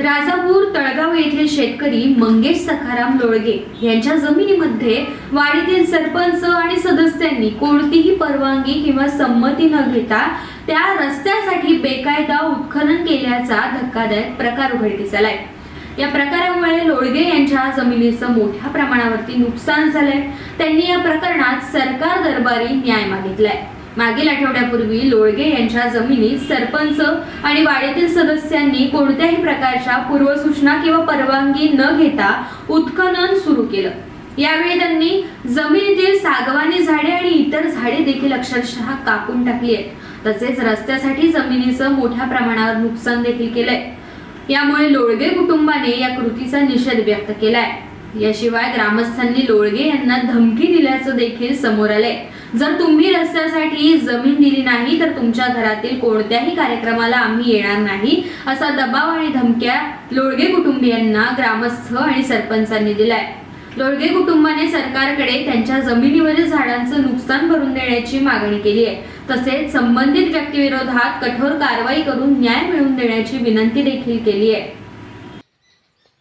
राजापूर तळगाव येथील शेतकरी मंगेश सखाराम लोळगे यांच्या जमिनीमध्ये वाडीतील सरपंच आणि सदस्यांनी कोणतीही परवानगी किंवा संमती न घेता त्या रस्त्यासाठी बेकायदा उत्खनन केल्याचा धक्कादायक प्रकार उघडकीस आलाय. या प्रकारामुळे लोळगे यांच्या जमिनीचं मोठ्या प्रमाणावरती नुकसान झालंय. त्यांनी या प्रकरणात सरकार दरबारी न्याय मागितलाय. मागील आठवड्यापूर्वी लोळगे यांच्या जमिनीत सरपंच आणि वाड्यातील सदस्यांनी कोणत्याही प्रकारच्या पूर्वसूचना किंवा परवानगी न घेता उत्खनन सुरू केलं. यावेळी त्यांनी जमिनीतील सागवानी झाडे आणि इतर झाडे देखील अक्षरशः कापून टाकली आहेत. तसेच रस्त्यासाठी जमिनीचं मोठ्या प्रमाणावर नुकसान देखील केलंय. यामुळे लोळगे कुटुंबाने या कृतीचा निषेध व्यक्त केलाय. याशिवाय ग्रामस्थांनी लोळगे यांना धमकी दिल्याचं देखील समोर आलंय. जर तुम्ही रस्त्यासाठी जमीन दिली नाही तर तुमच्या घरातील कोणत्याही कार्यक्रमाला आम्ही येणार नाही. असा दबाव आणि धमक्या लोळगे कुटुंबियांना ग्रामस्थ आणि सरपंचांनी दिलाय. लोळगे कुटुंबाने सरकारकडे त्यांच्या जमिनीवरील झाडांचं नुकसान भरून देण्याची मागणी केली आहे. तसेच संबंधित व्यक्तीविरोधात कठोर कारवाई करून न्याय मिळवून देण्याची विनंती देखील केली आहे.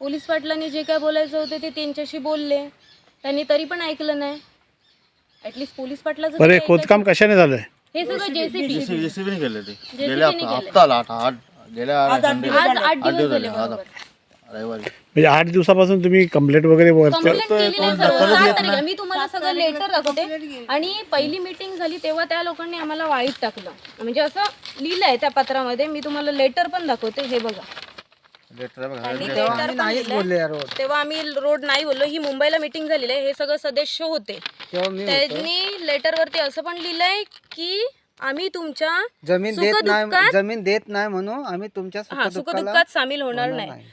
पोलीस पाटलांनी जे काय बोलायचं होते ते त्यांच्याशी बोलले. त्यांनी तरी पण ऐकलं नाही. ऍटलीस्ट पोलीस बरं हे खोदकाम कशाने झालंय. हे सगळं जेसीबी ते. गेल्या. हप्ताला आठ आठ गेल्या संडे आज आठ दिवस झाले झाले आज बरोबर रविवारी. म्हणजे आठ दिवसापासून तुम्ही कंप्लेंट वगैरे वरचं कंप्लेंट केली नाही सर्व. सात तारीख मी तुम्हाला सगळं लेटर दाखवते. आणि पहिली मीटिंग झाली तेव्हा त्या लोकांनी आम्हाला वाईट टाकलं. म्हणजे असं लिहिलंय त्या पत्रामध्ये. मी तुम्हाला लेटर पण दाखवते. हे बघा. लेटर बघा. त्यांनी लेटर पण दिलंय. तेव्हा आम्ही रोड नाही बोललो. ही मुंबईला मीटिंग झालेली आहे. हे सगळं सदस्य होते. त्यांनी लेटर वरती असं पण लिहिलंय की आम्ही तुमच्या जमीन देत सुखदुःखात- नाही जमीन देत नाही म्हणून आम्ही तुमच्या हा सुखदुःखाला सुखदुःखात सामील होणार नाही.